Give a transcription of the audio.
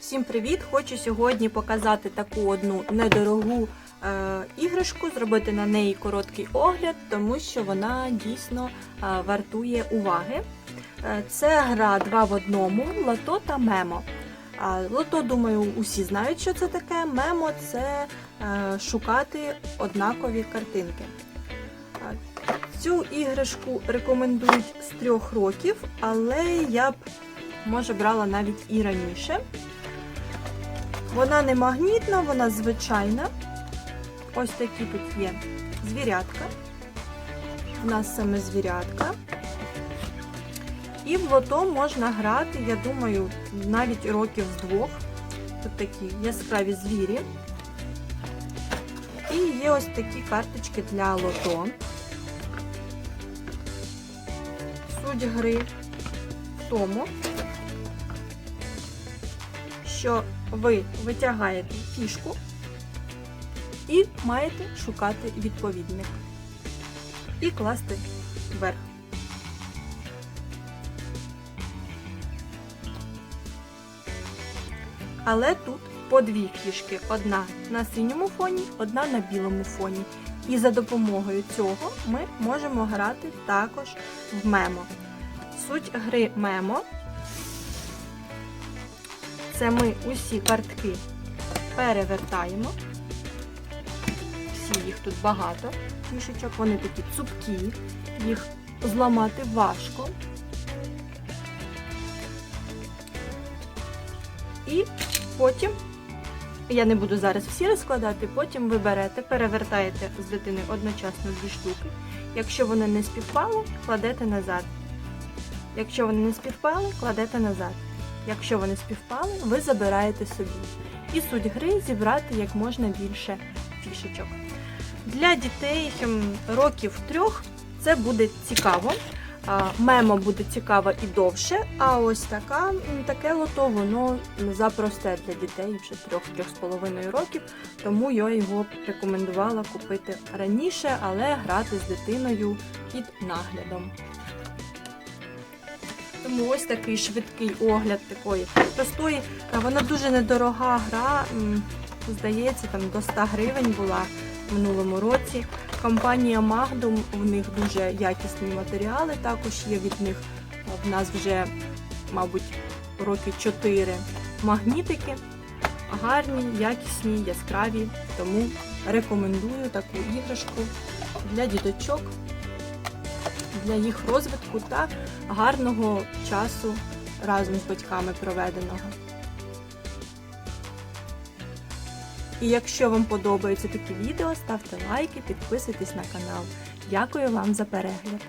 Всім привіт! Хочу сьогодні показати таку одну недорогу е, іграшку, зробити на неї короткий огляд, тому що вона дійсно е, вартує уваги. Е, це гра 2 в одному, лото та мемо. А лото, думаю, усі знають, що це таке. Мемо це е, шукати однакові картинки. Е, Цю іграшку рекомендують з трьох років, але я б може брала навіть і раніше. Вона не магнітна, вона звичайна. Ось такі тут є звірятка. У нас саме звірятка. І в лото можна грати, я думаю, навіть років з двох. Тут такі яскраві звірі. І є ось такі карточки для лото. Суть гри в тому, що ви витягаєте фішку і маєте шукати відповідник. І класти вверх. Але тут по дві фішки: одна на синьому фоні, одна на білому фоні. І за допомогою цього ми можемо грати також в мемо. Суть гри мемо це ми усі картки перевертаємо. Всі їх тут багато фішечок, вони такі цупкі, їх зламати важко. І потім, я не буду зараз всі розкладати, потім ви берете, перевертаєте з дитини одночасно дві штуки. Якщо вони не співпали, кладете назад. Якщо вони не співпали, кладете назад. Якщо вони співпали, ви забираєте собі. І суть гри зібрати як можна більше фішечок. Для дітей років трьох це буде цікаво. Мемо буде цікаво і довше, а ось така, таке лото, воно запросте для дітей вже 3-3,5 років, тому я його рекомендувала купити раніше, але грати з дитиною під наглядом. Тому ось такий швидкий огляд такої простої. А Вона дуже недорога гра. Здається, там до 100 гривень була в минулому році. Компанія Magnum, у них дуже якісні матеріали. Також є від них в нас вже, мабуть, роки 4 магнітики. Гарні, якісні, яскраві. Тому рекомендую таку іграшку для діточок, для їх розвитку та гарного часу разом з батьками проведеного. І якщо вам подобаються такі відео, ставте лайки, підписуйтесь на канал. Дякую вам за перегляд!